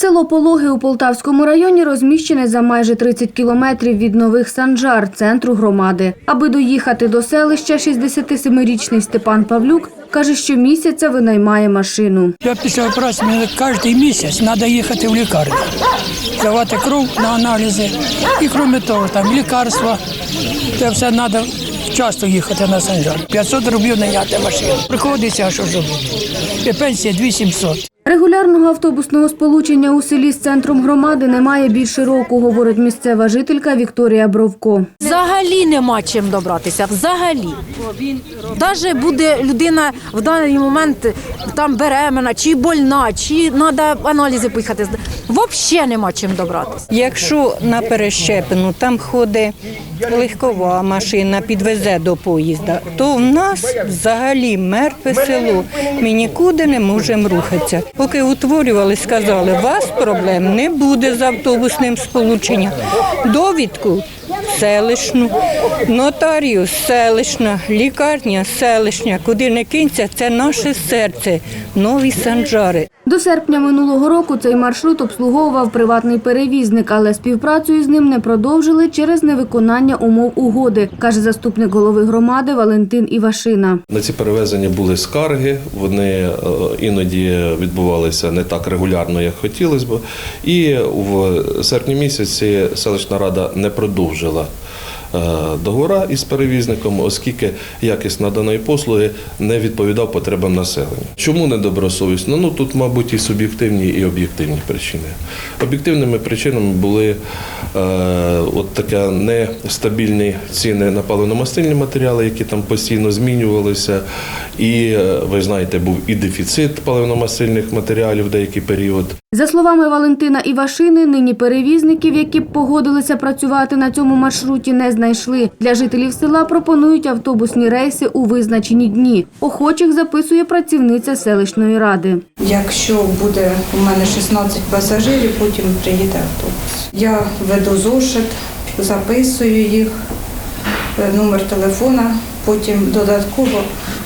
Село Пологи у Полтавському районі розміщене за майже 30 кілометрів від нових Санжар, центру громади. Аби доїхати до селища, 67-річний Степан Павлюк каже, що місяця винаймає машину. Я після операції мені кожен місяць треба їхати в лікарню, здавати кров на аналізи. І крім того, там лікарства. Це все треба часто їхати на Санжар. 500 рублів наняти машину. Приходиться, що ж робити. І пенсія 2700. Регулярного автобусного сполучення у селі з центром громади немає більше року, говорить місцева жителька Вікторія Бровко. Взагалі нема чим добратися. Взагалі. Навіть буде людина в даний момент там беременна, чи больна, чи треба аналізи поїхати. Взагалі нема чим добратися. Якщо на перещепину там ходить легкова машина, підвезе до поїзда, то в нас взагалі мертве село. Ми нікуди не можемо рухатися. Поки утворювали, сказали, вас проблем не буде з автобусним сполученням. Довідку селищну, нотаріус селищна, лікарня селищна, куди не кинься, це наше серце, нові санжари. До серпня минулого року цей маршрут обслуговував приватний перевізник, але співпрацю із ним не продовжили через невиконання умов угоди, каже заступник голови громади Валентин Івашина. На ці перевезення були скарги, вони е, іноді відбувалися не так регулярно, як хотілося б. І в серпні місяці селищна рада не продовжила escola договора із перевізником, оскільки якість наданої послуги не відповідав потребам населення. Чому недобросовісно? Ну тут, мабуть, і суб'єктивні, і об'єктивні причини. Об'єктивними причинами були е, от таке нестабільні ціни на паливно-мастильні матеріали, які там постійно змінювалися. І е, ви знаєте, був і дефіцит паливно-мастильних матеріалів в деякий період. За словами Валентина Івашини, нині перевізників, які б погодилися працювати на цьому маршруті, не знайшли. Для жителів села пропонують автобусні рейси у визначені дні. Охочих записує працівниця селищної ради. Якщо буде у мене 16 пасажирів, потім приїде автобус. Я веду зошит, записую їх, е, номер телефона, потім додатково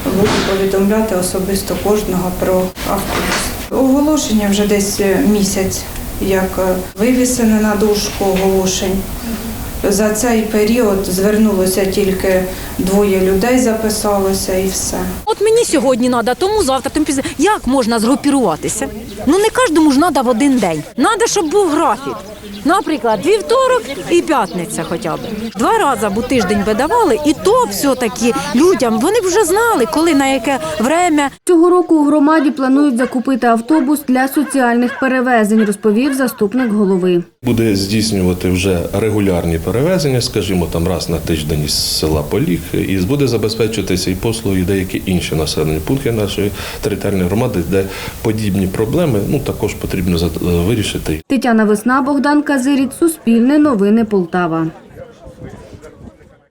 буду повідомляти особисто кожного про автобус. Оголошення вже десь е, місяць, як е, вивісене на дошку оголошень. За цей період звернулося тільки двоє людей, записалося і все. От мені сьогодні треба, тому завтра, тому пізно. Як можна згрупіруватися? Ну не кожному ж треба в один день. Треба, щоб був графік. Наприклад, вівторок і п'ятниця хоча б. Два рази б у тиждень видавали, і то все-таки людям вони б вже знали, коли на яке время. Цього року у громаді планують закупити автобус для соціальних перевезень, розповів заступник голови. Буде здійснювати вже регулярні перевезення, скажімо, там раз на тиждень із села Поліг, і буде забезпечуватися і послуги, і деякі інші населені пункти нашої територіальної громади, де подібні проблеми ну також потрібно за- вирішити. Тетяна Весна, Богдан Казиріт, Суспільне новини Полтава.